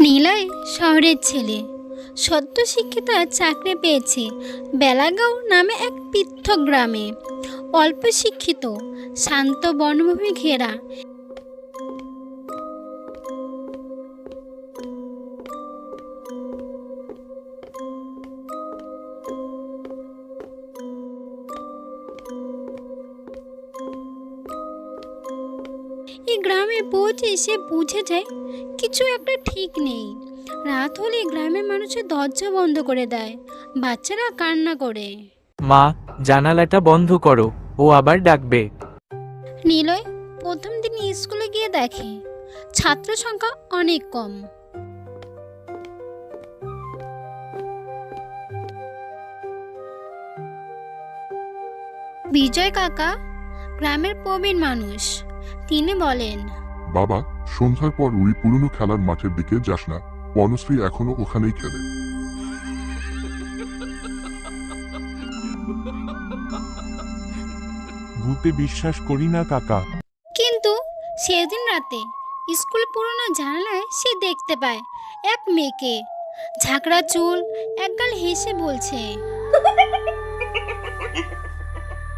নীলয় শহরের ছেলে। সত্য শিক্ষিত চাকরি পেয়েছে বেলাগাঁও নামে এক পৃথক গ্রামে। অল্প শিক্ষিত, শান্ত বনভূমি ঘেরা। গ্রামে পৌঁছে সে বুঝে যায় কিছু একটা ঠিক নেই। রাত হলে গ্রামের মানুষের দরজা বন্ধ করে দেয় বাচ্চারা কান্না করে। মা জানালাটা বন্ধ করো ও আবার ডাকবে। নীলয় প্রথম দিন স্কুলে গিয়ে দেখে ছাত্র সংখ্যা অনেক কম। বিজয় কাকা গ্রামের প্রবীণ মানুষ। তিনি বলেন বাবা সন্ধ্যার পর ওই পুরনো খেলার মাঠের দিকে যাস না। বনশ্রী এখনও ওখানেই খেলে। ভূতে বিশ্বাস করি না কাকা। কিন্তু সেদিন রাতে স্কুল পুরনো জানালায় সে দেখতে পায় এক মেয়েকে। ঝাঁকড়া চুল একগাল হেসে বলছে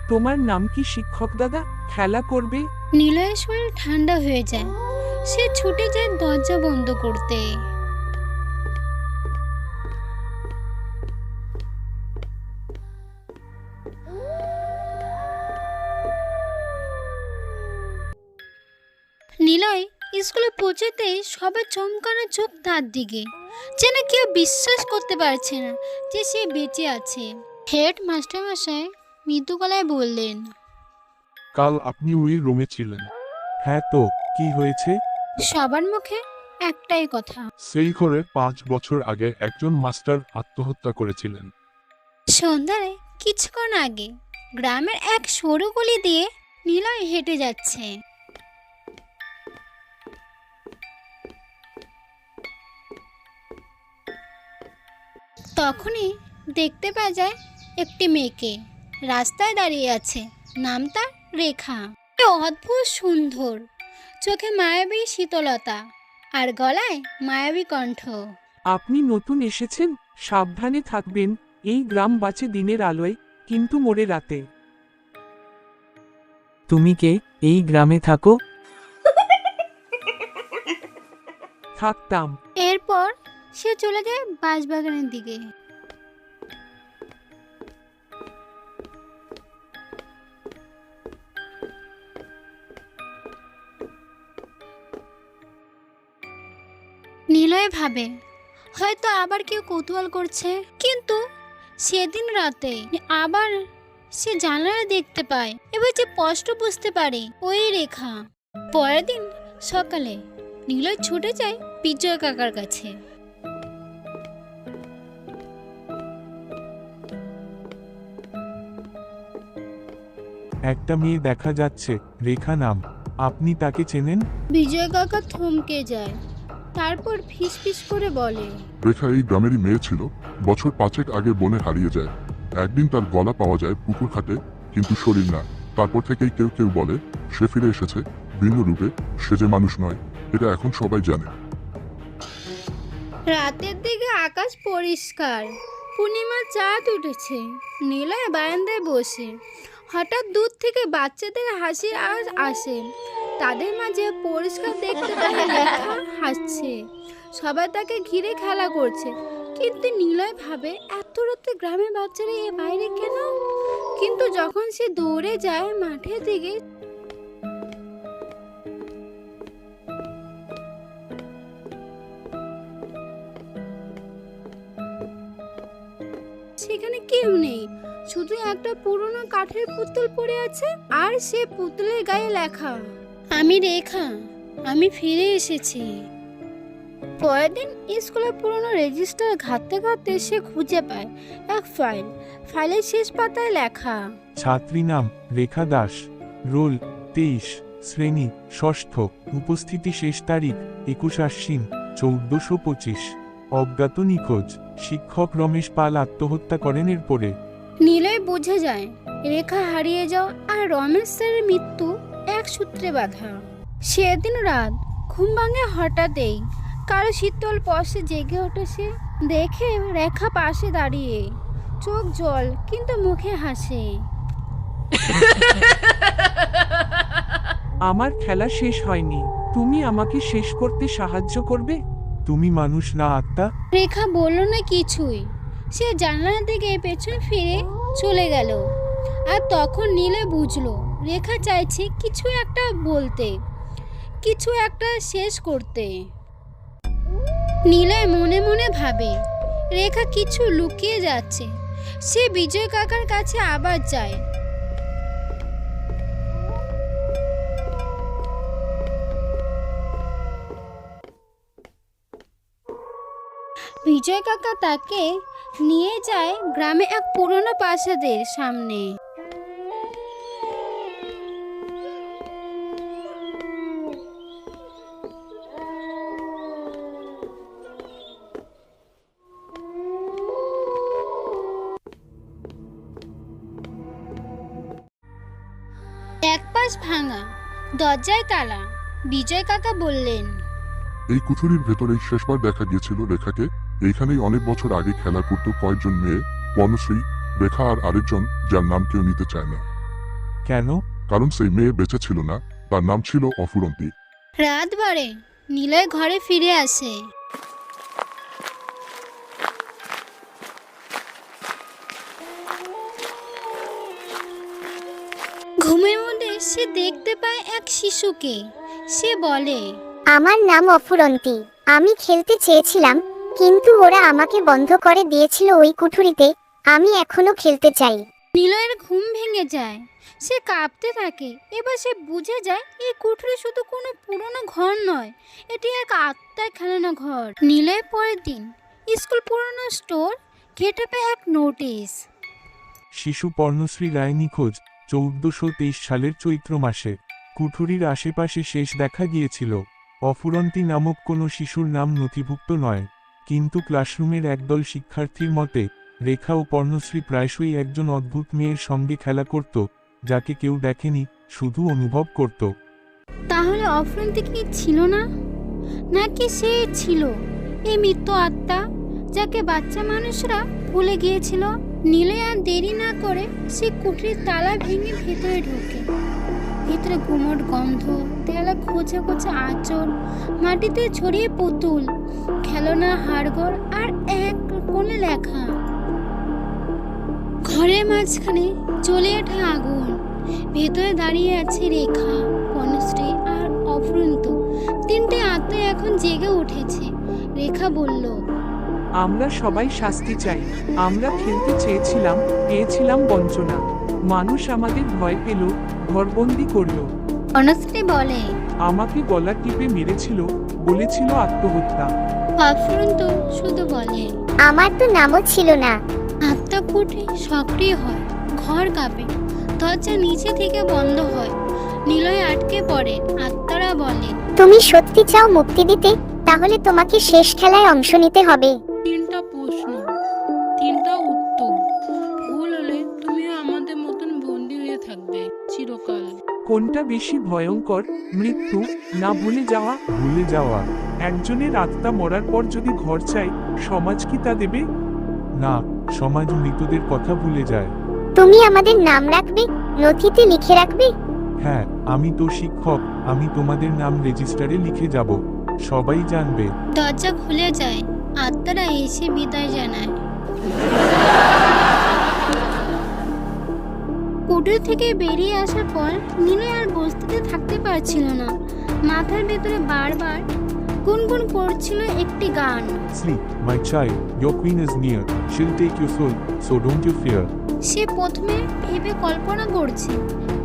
তোমার নাম কি শিক্ষক দাদা? খেলা করবে? নিলয়ের শরীর ঠান্ডা হয়ে যায়। সে ছুটে যায় দরজা বন্ধ করতে। নিলয় স্কুলে পৌঁছতেই সবে চমকানো চোখ তার দিকে। যেন কেউ বিশ্বাস করতে পারছে না যে সে বেঁচে আছে। হেড মাস্টারমশাই মৃদু গলায় বললেন কাল আপনি ওই রুমে ছিলেন। হ্যাঁ তো কি হয়েছে? সবার মুখে একটাই কথা। সেই ঘরে পাঁচ বছর আগে একজন মাস্টার আত্মহত্যা করেছিলেন। সন্ধ্যায় কিছুক্ষণ আগে গ্রামের এক সরু গলি দিয়ে নিলয় হেঁটে যাচ্ছে। তখনই দেখতে পাওয়া যায় একটি মেয়েকে। রাস্তায় দাঁড়িয়ে আছে। নাম তার রেখা। অদ্ভুত সুন্দর। চোখে মায়াবী শীতলতা আর গলায় মায়াবী কণ্ঠ। আপনি নতুন এসেছেন সাবধানে থাকবেন এই গ্রাম বাঁচে দিনের আলোয় কিন্তু মোড়ে রাতে। তুমি কে? এই গ্রামে থাকো। থাকতাম। এরপর সে চলে যায় বাঁশবাগানের দিকে। ভাবে হয়তো আবার কেউ কৌতূহল করছে। কিন্তু সেদিন রাতে আবার সে জানালা দেখতে পায় এবার যে স্পষ্ট বুঝতে পারে ওই রেখা। পরের দিন সকালে নিলয় ছুটে যায় বিজয় কাকার কাছে। একটা মেয়ে দেখা যাচ্ছে রেখা নাম আপনি তাকে চেনেন? বিজয় কাকা থমকে যায়। তারপর ফিস ফিস করে বলে রেখা এই গ্রামেরই মেয়ে ছিল। বছর পাঁচেক আগে বনে হারিয়ে যায়। একদিন তার গলা পাওয়া যায় পুকুর ঘাটে কিন্তু শরীর না। তারপর থেকেই কেউ কেউ বলে সে ফিরে এসেছে। ভিন্ন রূপে সে যে মানুষ নয় এটা এখন সবাই জানে। রাতের দিকে আকাশ পরিষ্কার। পূর্ণিমার চাঁদ উঠেছে। নীলয় বারান্দায় বসে। হঠাৎ দূর থেকে বাচ্চাদের হাসির আওয়াজ আসে। তাদের মাঝে পরিষ্কার দেখতে পায় লেখা হাসছে। সবাই তাকে ঘিরে খেলা করছে। কিন্তু নিলয় ভাবে, এত রাতে গ্রামের বাচ্চারা এ বাইরে কেন? কিন্তু যখন সে দৌড়ে যায় মাঠের দিকে, সেখানে কেউ নেই। শুধু একটা পুরনো কাঠের পুতুল পড়ে আছে আর সে পুতুলের গায়ে লেখা। আমি রেখা আমি ফিরে এসেছি। পরের দিন স্কুলের পুরনো রেজিস্টার ঘাটতে ঘাটতে সে খুঁজে পায় এক ফাইল। ফাইলের শেষ পাতায় লেখা ছাত্রী নাম রেখা দাস রোল তেইশ শ্রেণি ষষ্ঠ উপস্থিতি শেষ তারিখ একুশ আশ্বিন চৌদ্দশো পঁচিশ। অজ্ঞাত নিখোঁজ শিক্ষক রমেশ পাল আত্মহত্যা করেন এরপরে। নীলয় বুঝে যায় রেখা হারিয়ে যাওয়া আর রমেশ স্যারের মৃত্যু সূত্রে বাঁধা। সেদিন রাত ঘুম ভাঙে হঠাৎই কারও শীতল পশে জেগে ওঠে সে দেখে রেখা পাশে দাঁড়িয়ে চোখ জল কিন্তু মুখে হাসে। আমার খেলা শেষ হয়নি। তুমি আমাকে শেষ করতে সাহায্য করবে? তুমি মানুষ না আত্মা। রেখা বলল না কিছুই। সে জানলার দিকে পেছন ফিরে চলে গেল। আর তখন নীলে বুঝলো রেখা চাইছে কিছু একটা বলতে, কিছু একটা শেষ করতে। নীলয় মনে মনে ভাবে, রেখা কিছু লুকিয়ে যাচ্ছে, সে বিজয় কাকার কাছে আবার যায়। বিজয় কাকা তাকে নিয়ে যায় গ্রামে এক পুরনো প্রাসাদের সামনে। পাশ ভাঙা। দরজায় তালা। বিজয় কাকা বললেন এই কুঠুরির ভেতরেই শেষবার দেখা গিয়েছিল রেখাকে। এইখানেই অনেক বছর আগে খেলা করতো কয়েকজন মেয়ে বনশ্রী রেখা আর আরেকজন যার নাম কেউ নিতে চায় না। কেন? কারণ সেই মেয়ে বেঁচে ছিল না তার নাম ছিল অফুরন্তী। রাত বাড়ে নিলয় ঘরে ফিরে আসে। সে দেখতে পায় এক শিশুকে। সে বলে আমার নাম অফুরন্তী। আমি খেলতে চেয়েছিলাম কিন্তু ওরা আমাকে বন্ধ করে দিয়েছিল ওই কুঠুরিতে। আমি এখনও খেলতে চাই। নিলয়ের ঘুম ভেঙে যায়। সে কাঁপতে থাকে। এবার সে বুঝে যায় এই কুঠুরি শুধু কোনো পুরনো ঘর নয়। এটি এক আত্মায় খেলানো ঘর। নিলয় পরের দিন স্কুল পুরনো স্টোর ঘেটে পায় এক নোটিশ। শিশু পর্ণশ্রী রায় নিখোঁজ। চৌদ্দশো সালের চৈত্র মাসে কুঠুরির আশেপাশে শেষ দেখা গিয়েছিল। অফুরন্তী নামক কোনো শিশুর নাম নথিভুক্ত নয়, কিন্তু ক্লাসরুমের একদল শিক্ষার্থীর মতে, রেখা ও পর্ণশ্রী প্রায়শই একজন অদ্ভুত মেয়ের সঙ্গে খেলা করত, যাকে কেউ দেখেনি, শুধু অনুভব করত। তাহলে অফরন্তি কি ছিল না? নাকি সে ছিল, এই মৃত্যু আত্মা, যাকে বাচ্চা মানুষরা ভুলে গিয়েছিল? নীলে আর দেরি না করে সে কুটির তালা ভেঙে ভেতরে ঢোকে। ভেতরে গুমট গন্ধ, দেয়ালে খোঁচা খোঁচা আঁচড় মাটিতে ছড়িয়ে পুতুল, খেলনা, হাড়গড় আর এক কোণে লেখা। ঘরের মাঝখানে চলে ওঠা আগুন। ভেতরে দাঁড়িয়ে আছে রেখা, বনশ্রী আর অফরন্ত। তিনটে আত্মা এখন জেগে উঠেছে। রেখা বলল আমরা সবাই শাস্তি চাই। আমরা খেলতে চেয়েছিলাম পেয়েছিলাম বঞ্চনা। মানুষ আমাদের ভয় পেল ঘরবন্দি করল। বনশ্রী বলে। আমাকে গলা টিপে মেরেছিল বলেছিল আত্মহত্যা। অফুরন্ত শুধু বলে। আমার তো নামও ছিল না। আত্মা কুঠি সক্রিয় হয় ঘর কাঁপে দরজা নিচে থেকে বন্ধ হয় নিলয় আটকে পড়ে আত্মারা বলে তুমি সত্যি চাও মুক্তি দিতে? তাহলে তোমাকে শেষ খেলায় অংশ নিতে হবে। কোনটা বেশি ভয়ঙ্কর মৃত্যু না ভুলে যাওয়া? ভুলে যাওয়া। একজনের আত্মা মরার পর যদি ঘর চাই সমাজ কি তা দেবে? না সমাজ মৃতদের কথা ভুলে যায়। তুমি আমাদের নাম রাখবে নথিতে লিখে রাখবে? হ্যাঁ আমি তো শিক্ষক আমি তোমাদের নাম রেজিস্টারে লিখে যাব। সবাই জানবে। দরজা খুলে যায় আত্মারা এসে বিদায় জানায়। কুটির থেকে বেরিয়ে আসার পর নীলয় আর বস্তিতে থাকতে পারছিল না মাথার ভেতরে বারবার গুনগুন করছিল একটি গান Sleep, my child, your queen is near. She'll take your soul, so don't you fear. সে প্রথমে ভেবে কল্পনা করছে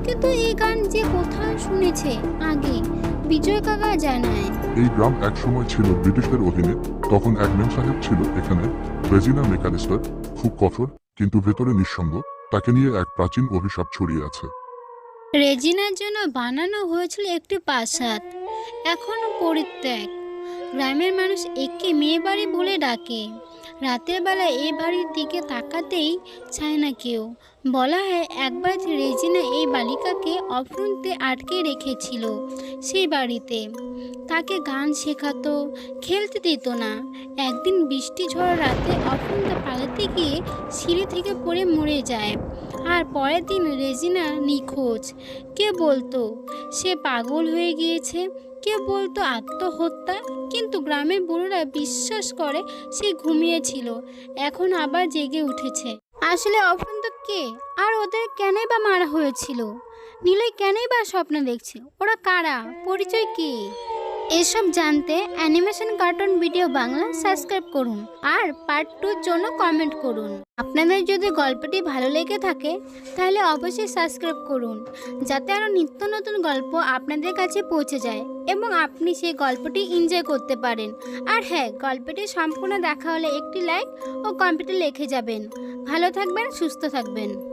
কিন্তু এই গান যে কোথাও শুনেছে আগে বিজয় কাকা জানায় এই গ্রাম একসময় ছিল ব্রিটিশদের অধীনে তখন এক মেম সাহেব ছিল এখানে রেজিনা মেকানিস্টার খুব কঠোর কিন্তু ভেতরে নিঃসঙ্গ তাকে নিয়ে এক প্রাচীন অভিশাপ ছড়িয়ে আছে। রেজিনার জন্য বানানো হয়েছিল একটি প্রাসাদ। এখনও পরিত্যাগ। গ্রামের মানুষ একে মেয়ে বাড়ি বলে ডাকে। রাতের বেলা এই বাড়ির দিকে তাকাতেই চায় না কেউ। বলা হয় একবার রেজিনা এই বালিকাকে অফ্রন্তে আটকে রেখেছিল সেই বাড়িতে। তাকে গান শেখাতো, খেলতে দিত না। একদিন বৃষ্টি ঝড় রাতে অফ্রন্তে পালাতে গিয়ে সিঁড়ি থেকে পড়ে মরে যায়। আর পরের দিন রেজিনা নিখোঁজ। কে বলতো, সে পাগল হয়ে গিয়েছে। কে বলতো আত্মহত্যা? কিন্তু গ্রামের বুড়োরা বিশ্বাস করে সে ঘুমিয়েছিল। এখন আবার জেগে উঠেছে। আসলে অফন্ত কে? আর ওদের কেনই বা মারা হয়েছিল? নীলয় কেনই বা স্বপ্ন দেখছে? ওরা কারা? পরিচয় কি? এসব জানতে animation cartoon video Bangla subscribe করুন আর পার্ট টুর জন্য কমেন্ট করুন। আপনাদের যদি গল্পটি ভালো লেগে থাকে, তাহলে অবশ্যই সাবস্ক্রাইব করুন, যাতে আরও নিত্য নতুন গল্প আপনাদের কাছে পৌঁছে যায় এবং আপনি সেই গল্পটি এনজয় করতে পারেন। আর হ্যাঁ গল্পটি সম্পূর্ণ দেখা হলে একটি লাইক ও কমেন্টে লিখে যাবেন। ভালো থাকবেন, সুস্থ থাকবেন।